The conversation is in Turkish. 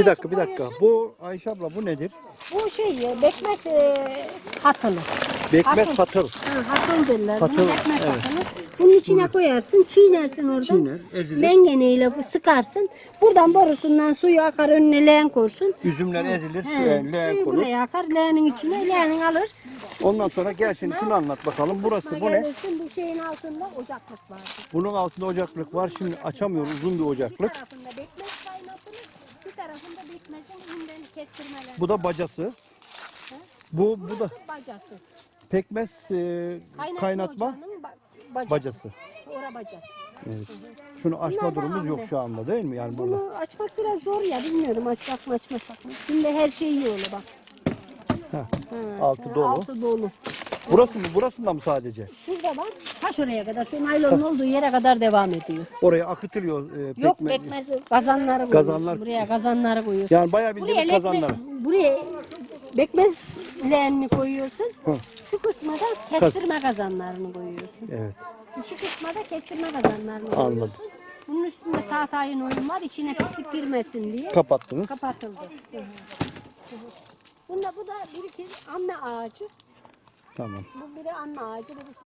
Bir dakika bir dakika. Bu Ayşe abla bu nedir? Bu şey ya, bekmez e, hatılı. Bekmez Hatıl. hatıl. Ha, hatıl derler. Hatıl, Bunu bekmez hatılı. Bunun içine koyarsın, çiğnersin oradan. Çiğner, ezilir. Mengeneyle sıkarsın. Buradan borusundan suyu akar önüne leğen koysun. Üzümler ezilir, He, suya leğen suyu konur. buraya akar, leğenin içine leğenin alır. Ondan sonra gelsin şunu anlat bakalım. Burası bu ne? Gelirsin, bu şeyin altında ocaklık vardır. Bunun altında ocaklık var. Şimdi açamıyoruz uzun Bir ocaklık. Kestirmeler. Bu da bacası. Bu bu da bacası. pekmez e, kaynatma ocağının ba- bacası. bacası. Ora bacası. Evet. Şunu açma Bunlar da durumumuz yok hamle. şu anda değil mi? Yani burada. Bunu açmak biraz zor ya bilmiyorum açsak mı açmasak mı. Şimdi her şey iyi öyle bak. Altı ha, dolu. Altı dolu. Burası mı? Burasında mı sadece? Şurada bak taş oraya kadar şu naylonun olduğu yere kadar devam ediyor. Oraya akıtılıyor e, Yok pekmez. kazanları koyuyorsun. Kazanlar. Buraya kazanları koyuyorsun. Yani bayağı buraya bildiğimiz lekme, kazanlar. buraya bekmez leğenini koyuyorsun. Hı. Şu kısma da kestirme kazanlarını koyuyorsun. Evet. Şu kısma da kestirme kazanlarını koyuyorsun. Anladım. Bunun üstünde tahtayın oyun var içine pislik girmesin diye. Kapattınız. Kapatıldı. Hı. Bunda bu da bir iki anne ağacı. Tamam. Bu biri anne ağacı, birisi